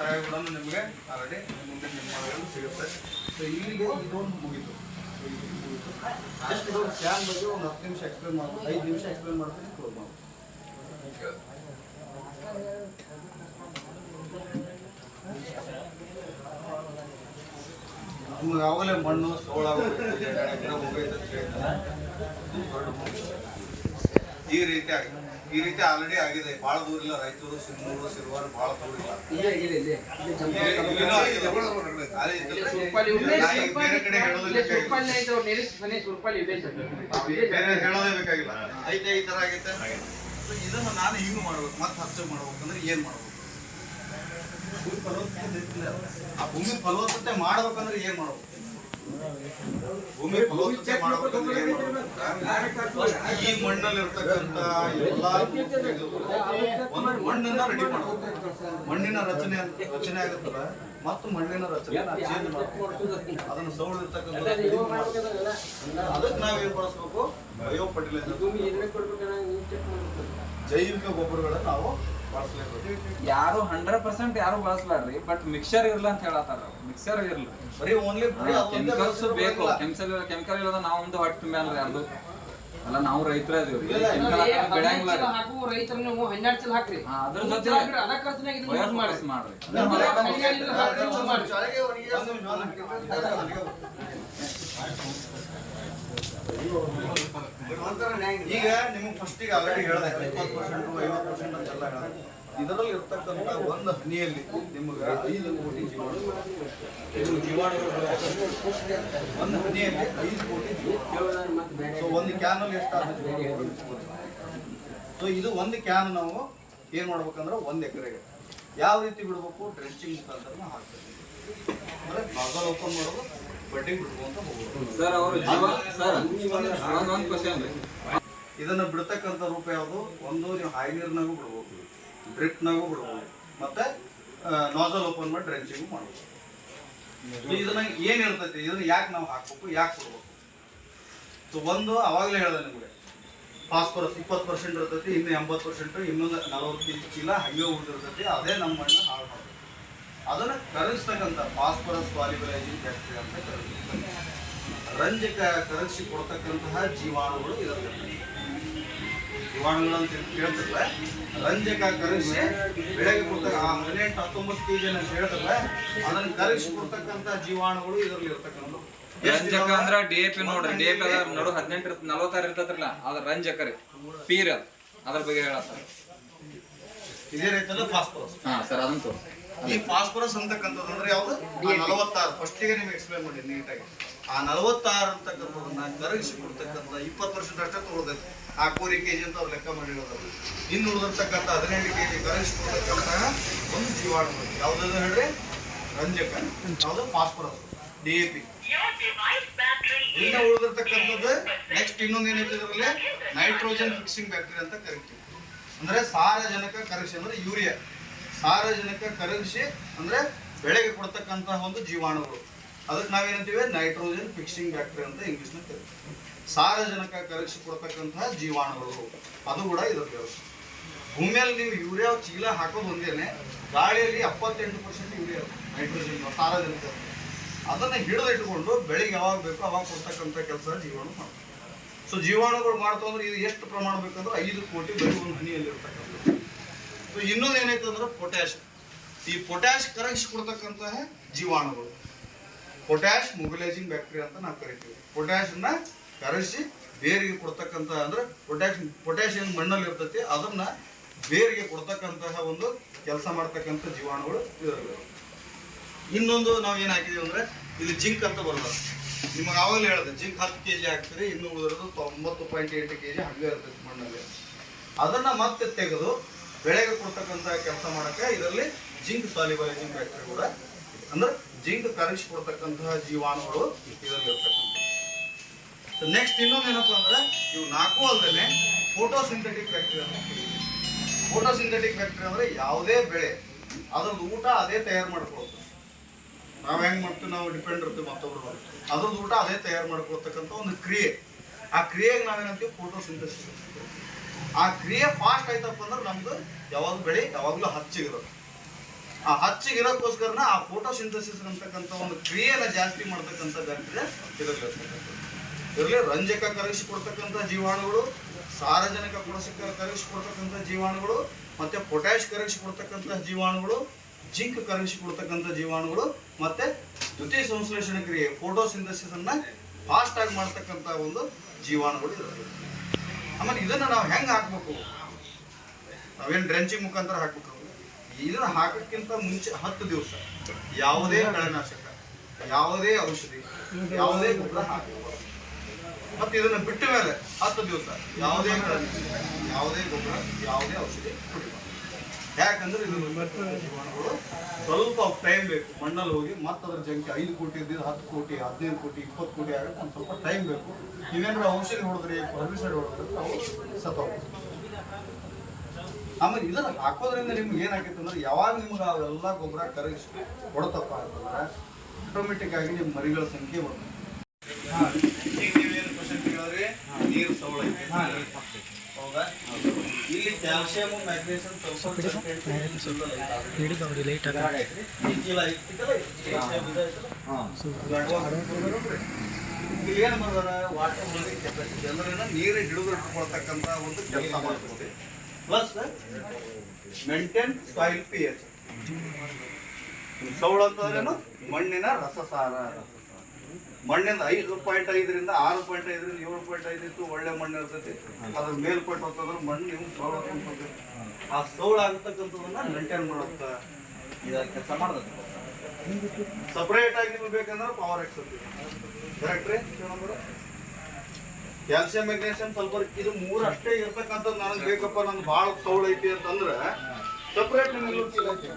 ಸಹಾಯ ಕೂಡ ನಿಮಗೆ ಆಲ್ರೆಡಿ ಮುಂದೆ ನಿಮ್ಮ ಸಿಗುತ್ತೆ. ಸೊ ಇಲ್ಲಿಗೆ So, ಇದು ಮುಗೀತು. ಜಸ್ಟ್ ಇದೊಂದು ಸ್ಕ್ಯಾನ್ ಬಗ್ಗೆ ಒಂದು ಹತ್ತು ನಿಮಿಷ ಎಕ್ಸ್ಪ್ಲೇನ್ ಮಾಡ್ಬೋದು ಐದು ನಿಮಿಷ ಎಕ್ಸ್ಪ್ಲೇನ್ ಮಾಡ್ತೀನಿ ಕ್ಲೋಸ್ ಮಾಡ್ಬೋದು ನಿಮ್ಗೆ ಆವಾಗಲೇ ಮಣ್ಣು, ಸೋಳ ಈ ರೀತಿ ಆಗಿದೆ. ಈ ರೀತಿ ಆಲ್ರೆಡಿ ಆಗಿದೆ. ಬಹಳ ದೂರ ಇಲ್ಲ ರಾಯಚೂರು ಸಿಂಧೂರು ಸಿರುವಾರ ಬಹಳ ದೂರ ಇಲ್ಲ. ಐತೆ ಈ ತರ ಆಗೈತೆ. ಇದನ್ನ ನಾನು ಹಿಂಗ್ ಮಾಡ್ಬೇಕು. ಮತ್ತೆ ಹಚ್ಚ ಮಾಡ್ಬೇಕಂದ್ರೆ ಏನ್ ಮಾಡ್ಬೇಕು? ಭೂಮಿ ಫಲವತ್ತತೆ ಐತಿಲ್ಲ. ಆ ಭೂಮಿ ಫಲವತ್ತತೆ ಮಾಡ್ಬೇಕಂದ್ರೆ ಏನ್ ಮಾಡ್ಬೇಕು? ಭೂಮಿ ಫಲವತ್ತತೆ ಮಾಡ್ಬೇಕಂದ್ರೆ ಏನ್ ಮಾಡ್ಬೇಕು? ಈ ಮಣ್ಣಲ್ಲಿ ಎಲ್ಲಾ ಒಂದು ಮಣ್ಣನ್ನ ರೆಡಿ ಮಾಡಬೇಕು. ಮಣ್ಣಿನ ರಚನೆ ರಚನೆ ಆಗುತ್ತಲ್ಲ ಮತ್ತು ಮಣ್ಣಿನ ರಚನೆ ಚೇಂಜ್ ಸೌಂಡ್ ಅದನ್ನು ಸೌಳಿರ್ತಕ್ಕಂಥ ಅದಕ್ಕೆ ನಾವೇನ್ ಬಳಸ್ಬೇಕು? ಬಯೋ ಫರ್ಟಿಲೈಸರ್ ಜೈವಿಕ ಗೊಬ್ಬರಗಳನ್ನ ನಾವು ಯಾರು ಹಂಡ್ರೆಡ್ ಪರ್ಸೆಂಟ್ ಯಾರು ಬಳಸ್ಲಾರ್ರಿ ಬಟ್ ಮಿಕ್ಸರ್ ಇರ್ಲ ಅಂತ ಹೇಳತ್ತಾರ ಮಿಕ್ಸರ್ ಇರ್ಲಿ. ಬರೀ ಓನ್ಲಿ ಕೆಮಿಕಲ್ಸ್ ಬೇಕು. ಕೆಮಿಕಲ್ ಕೆಮಿಕಲ್ ಇಲ್ಲದ ನಾವು ಒಂದು ಹೊಟ್ಟೆ ಮೇಲೆ ಯಾರ್ದು ಅಲ್ಲ ನಾವು ರೈತರ. ಹಾಕು ರೈತರ ನೀವು ಹನ್ನೆರಡು ಚೀಲ ಹಾಕ್ರಿ. ಅದ್ರ ಜೊತೆ ಅದ ಖರ್ಚಿನಾಗ ಮಾಡ್ರಿ. ಈಗ ನಿಮಗೆ ಫಸ್ಟಿಗೆ ಆಲ್ರೆಡಿ ಹೇಳಿದೆ ಇಪ್ಪತ್ತು ಪರ್ಸೆಂಟ್ ಐವತ್ತು ಪರ್ಸೆಂಟ್ ಅಂತೆಲ್ಲ ಹೇಳಿದೆ. ಇದರಲ್ಲಿ ಇರ್ತಕ್ಕಂಥ ಒಂದು ಹನಿಯಲ್ಲಿ ನಿಮಗೆ ಐದು ಕೋಟಿ ಜೀವಾಣು ಒಂದು ಹನಿಯಲ್ಲಿ ಐದು ಕೋಟಿ ಜೀವಾಣು ಸೊ ಒಂದು ಕ್ಯಾನಲ್ಲಿ ಎಷ್ಟಾಗುತ್ತೆ? ಸೊ ಇದು ಒಂದು ಕ್ಯಾನ್ ನಾವು ಏನ್ ಮಾಡ್ಬೇಕಂದ್ರೆ ಒಂದು ಎಕರೆಗೆ. ಯಾವ ರೀತಿ ಬಿಡ್ಬೇಕು? ಡ್ರೆಂಚಿಂಗ್ ಮುಖಾಂತರ ಹಾಕ್ತೀವಿ ಹಾಕ್ಬೇಕು. ಅಂದ್ರೆ ನಾಜಲ್ ಓಪನ್ ಮಾಡೋದು ಬಡ್ಡಿಂಗ್ ಬಿಡ್ಬೋದು ಹೋಗೋದು ಸರ್ ಅವರು ಜೀವ ಸರ್ ಒಂದ್ ಕ್ವಶನ್ ಇದನ್ನ ಬಿಡ್ತಕ್ಕಂಥ ರೂಪ ಯಾವುದು? ಒಂದು ನೀವು ಹಾಯಿ ನೀರ್ನಾಗೂ ಬಿಡ್ಬೋದು ಡ್ರಿಪ್ನಾಗೂ ಬಿಡ್ಬೋದು. ಮತ್ತೆ ನಾಜಲ್ ಓಪನ್ ಮಾಡಿ ಡ್ರೆಂಚಿಂಗ್ ಮಾಡ್ಬೋದು. So, ಇದನ್ನ ಏನ್ ಇರ್ತೈತಿ? ಇದನ್ನ ಯಾಕೆ ನಾವು ಹಾಕ್ಬೇಕು? ಯಾಕೆ ಕೊಡ್ಬೇಕು? ಸೊ ಒಂದು, ಅವಾಗಲೇ ಹೇಳ್ದೆ ನಿಮಗೆ. ಫಾಸ್ಫರಸ್ ಇಪ್ಪತ್ತು ಪರ್ಸೆಂಟ್ ಇರ್ತೈತಿ, ಇನ್ನು ಎಂಬತ್ತು ಪರ್ಸೆಂಟ್ ಇನ್ನೊಂದು ನಲವತ್ತು ಕೆ ಚೀಲ ಹಂಗೆ ಉಳಿದಿರ್ತೈತಿ, ಅದೇ ನಮ್ಮ ಮಣ್ಣು ಹಾಳು ಮಾಡ್ತೈತಿ. ಅದನ್ನ ಕರಗಿಸ್ತಕ್ಕಂಥ ಫಾಸ್ಫರಸ್ ವಾಲಿಬಲೈಸಿಂಗ್ ಬ್ಯಾಕ್ಟೀರಿಯಾ ಅಂತ ಕರಗಿಸ್ತಕ್ಕಂಥ ರಂಜಕ ಕರಗಿಸಿ ಕೊಡ್ತಕ್ಕಂತಹ ಜೀವಾಣುಗಳು ಇರುತ್ತೆ. ಜೀವಾಣುಗಳು ಅಂತ ಹೇಳ್ತಿರ್ಲ ರಂಜಕ ಕರೆಸಿ ಬೆಳಗ್ಗೆ ಕೊಡ್ತಕ್ಕ ಆ ಹದಿನೆಂಟು ಹತ್ತೊಂಬತ್ತು ಕೆ ಜಿ ಅಂತ ಹೇಳ್ತಿರ್ಲ ಅದನ್ನ ಕರಗಿಸಿ ಕೊಡ್ತಕ್ಕಂಥ ಜೀವಾಣುಗಳು ಇದರಲ್ಲಿ ಇರ್ತಕ್ಕಂಥ ರಂಜಕ ಅಂದ್ರ ಡಿಎಪಿ ನೋಡ್ರಿ ಡಿಎಪಿ ಎ ಪಿ ಅದ ನೋಡು ಹದಿನೆಂಟು ನಲವತ್ತಾರು ಇರ್ತದ್ರಲ್ಲ ಅದ್ರ ರಂಜಕ ರೀ ಪೀರ್ ಅದ. ಅದ್ರ ಬಗ್ಗೆ ಹೇಳತ್ತಾರ. ಇದೇ ರೀತಿಯಲ್ಲ ಫಾಸ್ಫರಸ್ ಹಾ ಸರ್ ಅದಂತೂ ಈ ಫಾಸ್ಫರಸ್ ಅಂತಕ್ಕಂಥದ್ದು ಅಂದ್ರೆ ಯಾವುದು? ನಲವತ್ತಾರು. ಫಸ್ಟಿಗೆ ನಿಮ್ಗೆ ಎಕ್ಸ್ಪ್ಲೈನ್ ಮಾಡಿ ನೀಟಾಗಿ ಆ ನಲವತ್ತಾರು ಅಂತಕ್ಕಂಥದನ್ನ ಕರಗಿಸಿ ಕೊಡ್ತಕ್ಕಂಥ ಇಪ್ಪತ್ತು ಅಷ್ಟೇ ತಗೊಳ್ತೈತಿ ಆ ಕೋರಿ ಕೆ ಜಿ ಅಂತ ಅವ್ರು ಲೆಕ್ಕ ಮಾಡಿರೋದು ಇನ್ನು ಉಳಿದಿರ್ತಕ್ಕಂಥ ಹದಿನೈದು ಕೆ ಜಿ ಕರಗಿಸಿ ಕೊಡ್ತಕ್ಕಂತಹ ಒಂದು ಜೀವಾಣು ಯಾವ್ದು ಹೇಳ್ರಿ? ರಂಜಕ. ಯಾವುದು? ಫಾಸ್ಫರಸ್. ಡಿ ಎ ಪಿ ಇನ್ನು ಉಳಿದಿರ್ತಕ್ಕಂಥದ್ದು ನೆಕ್ಸ್ಟ್ ಇನ್ನೊಂದು ಏನೈತೆ ಇದರಲ್ಲಿ? ನೈಟ್ರೋಜನ್ ಫಿಕ್ಸಿಂಗ್ ಬ್ಯಾಕ್ಟೀರಿಯಾ ಅಂತ ಕರಿತೀವಿ. ಅಂದ್ರೆ ಸಾರಜನಕ ಕರೆಕ್ಷನ್ ಅಂದ್ರೆ ಯೂರಿಯಾ. ಸಾರಜನಕ ಕರಗಿಸಿ ಅಂದ್ರೆ ಬೆಳೆಗೆ ಕೊಡ್ತಕ್ಕಂತಹ ಒಂದು ಜೀವಾಣುಗಳು. ಅದಕ್ಕೆ ನಾವೇನಂತೀವಿ? ನೈಟ್ರೋಜನ್ ಫಿಕ್ಸಿಂಗ್ ಬ್ಯಾಕ್ಟೀರಿಯಾ ಅಂತ ಇಂಗ್ಲೀಷ್ನ ಕರಿತೀವಿ. ಸಾರಜನಕ ಕರಗಿಸಿ ಕೊಡ್ತಕ್ಕಂತಹ ಜೀವಾಣುಗಳು. ಅದು ಕೂಡ ಇರುತ್ತೆ ಭೂಮಿಯಲ್ಲಿ ನೀವು ಯೂರಿಯಾ ಚೀಲ ಹಾಕೋದು ಒಂದೇನೆ, ಗಾಳಿಯಲ್ಲಿ ಎಪ್ಪತ್ತೆಂಟು ಪರ್ಸೆಂಟ್ ಯೂರಿಯಾ ನೈಟ್ರೋಜನ್ ಸಾರಜನಕ. ಅದನ್ನ ಹಿಡಿದು ಇಟ್ಕೊಂಡು ಬೆಳಿಗ್ಗೆ ಯಾವಾಗ ಬೇಕೋ ಅವಾಗ ಕೊಡ್ತಕ್ಕಂಥ ಕೆಲಸ ಜೀವಾಣು ಮಾಡ್ತಾರೆ ಸೊ ಜೀವಾಣುಗಳು ಮಾಡ್ತಾವಂದ್ರೆ ಇದು ಎಷ್ಟು ಪ್ರಮಾಣ ಬೇಕಂದ್ರೆ ಐದು ಕೋಟಿ ಬರೀ ಒಂದು ಹನಿಯಲ್ಲಿ ಇರ್ತಕ್ಕಂಥದ್ದು ಸೊ ಇನ್ನೊಂದು ಏನೈತೆ ಅಂದ್ರೆ ಪೊಟ್ಯಾಶ್ ಈ ಪೊಟ್ಯಾಶ್ ಕರಗಿಸಿ ಕೊಡ್ತಕ್ಕಂತಹ ಜೀವಾಣುಗಳು. ಪೊಟ್ಯಾಶ್ ಮೊಬಿಲೈಸಿಂಗ್ ಬ್ಯಾಕ್ಟೀರಿಯಾ ಅಂತ ನಾವು ಕರಿತೀವಿ. ಪೊಟ್ಯಾಶನ್ನ ಕರಗಿಸಿ ಬೇರಿಗೆ ಕೊಡ್ತಕ್ಕಂತಹ ಅಂದ್ರೆ ಪೊಟ್ಯಾಶ್ ಪೊಟ್ಯಾಶ್ ಏನು ಮಣ್ಣಲ್ಲಿ ಇರ್ತೈತಿ, ಅದನ್ನ ಬೇರಿಗೆ ಕೊಡ್ತಕ್ಕಂತಹ ಒಂದು ಕೆಲಸ ಮಾಡ್ತಕ್ಕಂಥ ಜೀವಾಣುಗಳು ಇದರಲ್ಲಿ. ಇನ್ನೊಂದು ನಾವು ಏನು ಹಾಕಿದೀವಿ ಅಂದ್ರೆ ಇದು ಜಿಂಕ್ ಅಂತ ಬರ್ತದೆ ನಿಮಗೆ ಆವಾಗಲೇ ಹೇಳಿದೆ, ಜಿಂಕ್ ಹತ್ತು ಕೆ ಜಿ ಹಾಕ್ತೀರಿ, ಇನ್ನು ಉಳಿದಿರೋದು ತೊಂಬತ್ತು ಪಾಯಿಂಟ್ ಎಂಟು ಕೆ ಜಿ ಹಂಗೆ ಇರ್ತೈತಿ ಮಣ್ಣಲ್ಲಿ. ಅದನ್ನ ಮತ್ತೆ ತೆಗೆದು ಬೆಳೆಗೆ ಕೊಡ್ತಕ್ಕಂಥ ಕೆಲಸ ಮಾಡಕ್ಕೆ ಇದರಲ್ಲಿ ಜಿಂಕ್ ಸಾಲಿಬಲೈಸಿಂಗ್ ಬ್ಯಾಕ್ಟೀರಿಯಾ ಕೂಡ. ಅಂದ್ರೆ ಜಿಂಕ್ ಕರಗಿಸಿ ಕೊಡ್ತಕ್ಕಂತಹ ಜೀವಾಣುಗಳು ಇದರಲ್ಲಿ ಇರ್ತಕ್ಕಂಥ ನೆಕ್ಸ್ಟ್ ಇನ್ನೊಂದು ಏನಪ್ಪಾ ಅಂದ್ರೆ ಇವು ನಾಲ್ಕು ಅಲ್ಲದೆ ಅಂತ ಬ್ಯಾಕ್ಟೀರಿಯಾ ಫೋಟೋಸಿಂಥೆಟಿಕ್ ಬ್ಯಾಕ್ಟೀರಿಯಾ ಅಂದ್ರೆ ಯಾವುದೇ ಬೆಳೆ, ಅದ್ರದ್ದು ಊಟ ಅದೇ ತಯಾರು ಮಾಡ್ಕೊಳ್ತದೆ ನಾವ್ ಹೆಂಗ್ ಮಾಡ್ತೀವಿ? ನಾವು ಡಿಪೆಂಡ್ ಇರ್ತೀವಿ ಮತ್ತೊಬ್ರು. ಅದ್ರದ್ದು ಊಟ ಅದೇ ತಯಾರು ಮಾಡ್ಕೊಳ್ತಕ್ಕಂಥ ಒಂದು ಕ್ರಿಯೆ. ಆ ಕ್ರಿಯೆಗೆ ನಾವೇನಂತೀವಿ ಫೋಟೋಸಿಂಥಸಿಸ್ ಆ ಕ್ರಿಯೆ ಫಾಸ್ಟ್ ಆಯ್ತಪ್ಪ ಅಂದ್ರೆ ನಮ್ದು ಯಾವಾಗ ಬೆಳೆ ಯಾವಾಗಲೂ ಹಚ್ಚಿಗಿರೋದು. ಆ ಹಚ್ಚಿಗಿರೋಕ್ಕೋಸ್ಕರನ ಆ ಫೋಟೋಸಿಂಥಸಿಸ್ ಅಂತಕ್ಕಂಥ ಒಂದು ಕ್ರಿಯೆನ ಜಾಸ್ತಿ ಮಾಡ್ತಕ್ಕಂಥ ಬ್ಯಾಕ್ಟೀರಿಯಾ ಇದರಲ್ಲಿ ಇರಲಿ ಇದರಲ್ಲಿ ರಂಜಕ ಕರಗಿಸಿ ಕೊಡ್ತಕ್ಕಂಥ ಜೀವಾಣುಗಳು, ಸಾರಜನಕ ಕೊಡಿಸಿ ಕರಗಿಸಿ ಕೊಡ್ತಕ್ಕಂಥ ಜೀವಾಣುಗಳು, ಮತ್ತೆ ಪೊಟ್ಯಾಶ್ ಕರಗಿಸಿ ಕೊಡ್ತಕ್ಕಂಥ ಜೀವಾಣುಗಳು, ಜಿಂಕ್ ಕರಗಿಸಿ ಕೊಡ್ತಕ್ಕಂಥ ಜೀವಾಣುಗಳು, ಮತ್ತೆ ದ್ವಿತೀಯ ಸಂಶ್ಲೇಷಣೆ ಕ್ರಿಯೆ ಫೋಟೋಸಿಂಥಸಿಸ್ ಅನ್ನ ಫಾಸ್ಟ್ ಆಗಿ ಮಾಡ್ತಕ್ಕಂಥ ಒಂದು ಜೀವಾಣುಗಳು ಇರುತ್ತೆ ಆಮೇಲೆ ಇದನ್ನ ನಾವು ಹೆಂಗ್ ಹಾಕ್ಬೇಕು? ನಾವೇನ್ ಡ್ರೆಂಚಿಂಗ್ ಮುಖಾಂತರ ಹಾಕ್ಬೇಕು? ಇದನ್ನ ಹಾಕಕ್ಕಿಂತ ಮುಂಚೆ ಹತ್ತು ದಿವಸ. ಯಾವುದೇ ಕಳೆನಾಶಕ, ಯಾವುದೇ ಔಷಧಿ, ಯಾವುದೇ ಗೊಬ್ಬರ ಹಾಕಬೇಕು. ಮತ್ತೆ ಇದನ್ನ ಬಿಟ್ಟ ಮೇಲೆ ಹತ್ತು ದಿವಸ ಯಾವುದೇ ಕಳೆನಾಶಕ, ಯಾವುದೇ ಗೊಬ್ಬರ, ಯಾವುದೇ ಔಷಧಿ ಯಾಕಂದ್ರೆ ಇದು ಜೀವಾಣುಗಳು ಸ್ವಲ್ಪ ಟೈಮ್ ಬೇಕು. ಮಣ್ಣಲ್ಲಿ ಹೋಗಿ ಮತ್ತೆ ಅದ್ರ ಜಂಕಿ ಐದು ಕೋಟಿ ಇದ್ದಿದ್ದು ಹತ್ತು ಕೋಟಿ ಹದಿನೈದು ಕೋಟಿ ಇಪ್ಪತ್ತು ಕೋಟಿ ಆಗಕ್ಕೆ ಒಂದು ಸ್ವಲ್ಪ ಟೈಮ್ ಬೇಕು. ನೀವೇನಾದ್ರು ಔಷಧಿ ಹೊಡೆದ್ರೆ ಪರ್ಮಿಸೈಡ್ ಹೊಡೆದ್ರೆ ಅವು ಸತ್ತೋಗ್ತವೆ ಆಮೇಲೆ ಇದನ್ನ ಹಾಕೋದ್ರಿಂದ ನಿಮ್ಗೆ ಏನಾಗೈತೆ ಅಂದ್ರೆ ಯಾವಾಗ ನಿಮ್ಗೆ ಅವೆಲ್ಲ ಗೊಬ್ಬರ ಕರಗಿಸಿ ಕೊಡ್ತಪ್ಪ ಅಂತಂದ್ರೆ ಆಟೋಮೆಟಿಕ್ ಆಗಿ ನಿಮ್ಮ ಮರಿಗಳ ಸಂಖ್ಯೆ ಬರ್ತದೆ ಈಗ ಏನು ಕ್ವಶನ್ ಕೇಳಿದ್ರಿ? ನೀರು ಸವಳ ಐತೆ ಹೌದಾ? ಇಲ್ಲಿ ಕ್ಯಾಲ್ಸಿಯಂ ಮ್ಯಾಗ್ನೀಸಿಯಂ ಸಲ್ಫರ್ ಇಲ್ಲಿ ಏನು ಮಾಡ್ತಾರೆ ವಾಟರ್ ಹೋಲ್ಡಿಂಗ್ ಜನರನ್ನ ನೀರು ಹಿಡಿದು ಇಟ್ಕೊಳ್ತಕ್ಕಂಥ ಒಂದು ಕೆಲಸ ಮಾಡ್ತದೆ plus maintain soil P H ಸೌಳ ಅಂತಂದ್ರೇನು ಮಣ್ಣಿನ ರಸಸಾರ. ಮಣ್ಣಿಂದ ಐದು ಪಾಯಿಂಟ್ ಐದರಿಂದ ಆರು ಪಾಯಿಂಟ್ ಐದರಿಂದ ಏಳು ಪಾಯಿಂಟ್ ಐದು ಇತ್ತು, ಒಳ್ಳೆ ಮಣ್ಣು ಇರ್ತೈತಿ ಅದ್ರ ಮೇಲ್ಪಟ್ಟು ಹೋಗ್ತಂದ್ರೆ ಮಣ್ಣು ನೀವು ಸೌಳ ತುಂಬ್ತದೆ. ಆ ಸೌಳ ಆಗ್ತಕ್ಕಂಥದನ್ನ ಮೇಂಟೈನ್ ಮಾಡುತ್ತ ಇದ ಕೆಲಸ ಮಾಡ್ತದೆ. ಸಪ್ರೇಟ್ ಆಗಿ ನಿಮ್ಗೆ ಬೇಕಂದ್ರೆ ಪವರ್ ಎಕ್ಸ್ ಕರೆಕ್ಟ್ ರೀ? ಕ್ಯಾಲ್ಸಿಯಂ ಮೆಗ್ನೇಷಿಯಂ ಸಲ್ಫರ್ ಇದು ಮೂರು ಅಷ್ಟೇ ಇರ್ತಕ್ಕಂಥದ್ದು ನನಗೆ ಬೇಕಪ್ಪ ನನ್ಗೆ ಭಾಳ ಸೌಳ ಐತಿ ಅಂತಂದ್ರೆ ಸಪ್ರೇಟ್ ನಿಮ್ಗೆ